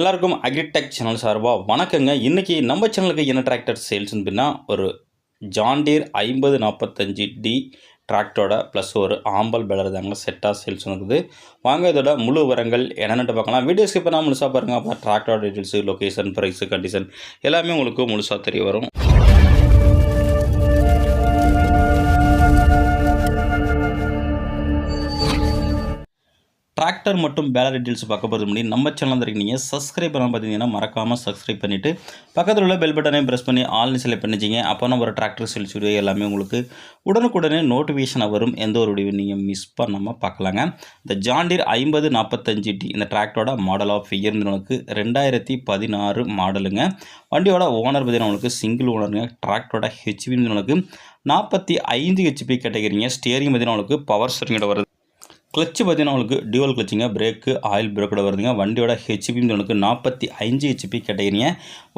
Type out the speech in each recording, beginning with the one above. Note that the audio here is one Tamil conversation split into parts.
எல்லாருக்கும் அக்ரிடெக் சேனல் சார்பாக வணக்கங்க. இன்றைக்கி நம்ம சேனலுக்கு என்ன டிராக்டர் சேல்ஸ்னு பின்னா ஒரு ஜான்டீர் ஐம்பது நாற்பத்தஞ்சு டி டிராக்டரோட ப்ளஸ் ஒரு ஆம்பல் பேலர் தாங்க செட்டாக சேல்ஸ் இருக்குது. வாங்க இதோட முழு விவரங்கள் என்னென்னு பார்க்கலாம். வீடியோ ஸ்கிப் பண்ணால் முழுசாக பாருங்கள் அப்போ டிராக்டரோட டீட்டெயில்ஸு லொக்கேஷன் ப்ரைஸு கண்டிஷன் எல்லாமே உங்களுக்கு முழுசாக தெரிய வரும். டிராக்டர் மற்றும் பேலர் டீட்டெயில்ஸ் பார்க்க போகிறது முன்னாடி நம்ம சேனல் இருக்கீங்க. நீங்கள் சப்ஸ்கிரைப் பண்ண பார்த்தீங்கன்னா மறக்காமல் சப்ஸ்கிரைப் பண்ணிவிட்டு பக்கத்தில் உள்ள பெல் பட்டனையும் ப்ரெஸ் பண்ணி ஆல்னு செலக்ட் பண்ணிச்சிங்க அப்போ நம்ம ஒரு டிராக்டர் சேல்ஸ் வீடியோ எல்லாமே உங்களுக்கு உடனுக்குடனே நோட்டிஃபிகேஷனாக வரும். எந்த ஒரு வீடியோ நீங்கள் மிஸ் பண்ணாமல் பார்க்கலாங்க. இந்த ஜாண்டீர் ஐம்பது நாற்பத்தஞ்சு டி இந்த டிராக்டரோட மாடல் ஆஃப் இயர் உங்களுக்கு ரெண்டாயிரத்தி பதினாறு மாடலுங்க வண்டியோட ஓனர் பார்த்தீங்கன்னா உங்களுக்கு சிங்கிள் ஓனருங்க டிராக்டரோட ஹெச்பி உங்களுக்கு நாற்பத்தி ஐந்து ஹெச்பி கேட்டகிரிங்க ஸ்டியரிங் பார்த்தீங்கன்னா உங்களுக்கு பவர் ஸ்டரிங்கோட வருது. கிளச்சு பார்த்தீங்கன்னா உங்களுக்கு டியூவல் கிளச்சிங்க பிரேக்கு ஆயில் பிரேக்கோட வருதுங்க. வண்டியோட ஹெச்பி உங்களுக்கு நாற்பத்தி அஞ்சு ஹெச்பி கேட்டீங்க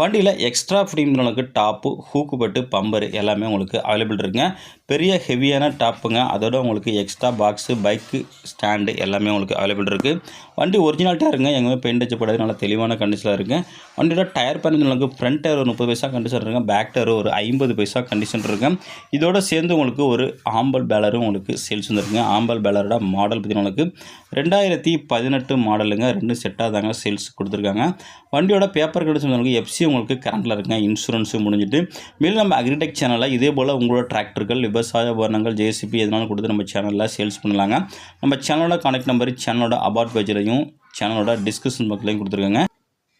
வண்டியில் எக்ஸ்ட்ரா ஃப்ரீம் உங்களுக்கு டாப்பு ஹூக்கு பட்டு பம்பர் எல்லாமே உங்களுக்கு அவைலபிள் இருக்குங்க. பெரிய ஹெவியான டாப்புங்க அதோட உங்களுக்கு எக்ஸ்ட்ரா பாக்ஸு பைக்கு ஸ்டாண்டு எல்லாமே உங்களுக்கு அவைலபிள் இருக்குது வண்டி ஒரிஜினல் இருக்குங்க எங்கேயுமே பெயிண்ட் அடிச்சப்படாது நல்லா தெளிவான கண்டிஷனாக இருக்குது வண்டியோட டயர் பண்ணி உங்களுக்கு ஃப்ரண்ட் டயர் ஒரு முப்பது பைசா கண்டிஷன் இருக்குங்க. பேக் டயர் ஒரு ஐம்பது பைசா கண்டிஷன் இருக்குங்க இதோட சேர்ந்து உங்களுக்கு ஒரு ஆம்பல் பேலரும் உங்களுக்கு சேல்ஸ் வந்துருக்குங்க ஆம்பல் பேலரோட மாடல் பதினொன்றுக்கு ரெண்டாயிரத்தி பதினெட்டு மாடலுங்க. ரெண்டு செட்டாக தாங்க சேல்ஸ் கொடுத்துருக்காங்க. வண்டியோட பேப்பர் கண்டிஷன் எஃப்சி உங்களுக்கு கரண்டில் இருக்குங்க. இன்சூரன்ஸும் முடிஞ்சிட்டு. மேலும் நம்ம அக்ரிடெக் சேனலில் இதே போல் உங்களோட டிராக்டர்கள் விவசாய உபகரணங்கள் ஜேசிபி எதனாலும் கொடுத்து நம்ம சேனலில் சேல்ஸ் பண்ணலாங்க. நம்ம சேனலோட கான்டாக்ட் நம்பர் சேனலோட அபார்ட் பேஜ்லையும் சேனலோட டிஸ்கிரிப்ஷன் பக்கத்துலையும் கொடுத்துருக்காங்க.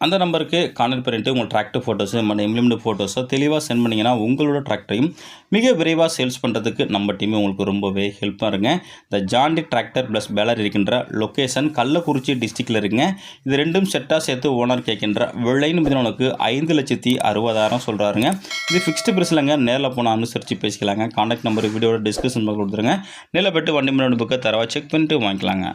அந்த நம்பருக்கு கான்டாக்ட் பண்ணிட்டு உங்கள் டிராக்டர் ஃபோட்டோஸு நம்ம இம்ப்ளிமெண்ட் ஃபோட்டோஸோ தெளிவாக சென்ட் பண்ணிங்கன்னா உங்களோட டிராக்டரையும் மிக விரைவாக சேல்ஸ் பண்ணுறதுக்கு நம்ம டீம் உங்களுக்கு ரொம்பவே ஹெல்ப்பாக இருங்க இந்த John Deere tractor plus baler இருக்கின்ற லொக்கேஷன் கள்ளக்குறிச்சி டிஸ்ட்ரிக்டில் இருங்க இது ரெண்டும் செட்டாக சேர்த்து ஓனர் கேட்கின்ற விலைன்னு பார்த்தீங்கன்னா ஐந்து லட்சத்தி அறுபதாயிரம் சொல்கிறாருங்க இது ஃபிக்ஸ்டு பிரைஸ்லங்க நேரில் போனால் அனுசரித்து பேசிக்கலாங்க. கான்டாக்ட் நம்பர் வீடியோட டிஸ்கிரிப்ஷன் கொடுத்துருங்க. நேரில் போய்ட்டு வண்டி முன்னாடி புக்கை தரவா செக் பண்ணிட்டு வாங்கிக்கலாங்க.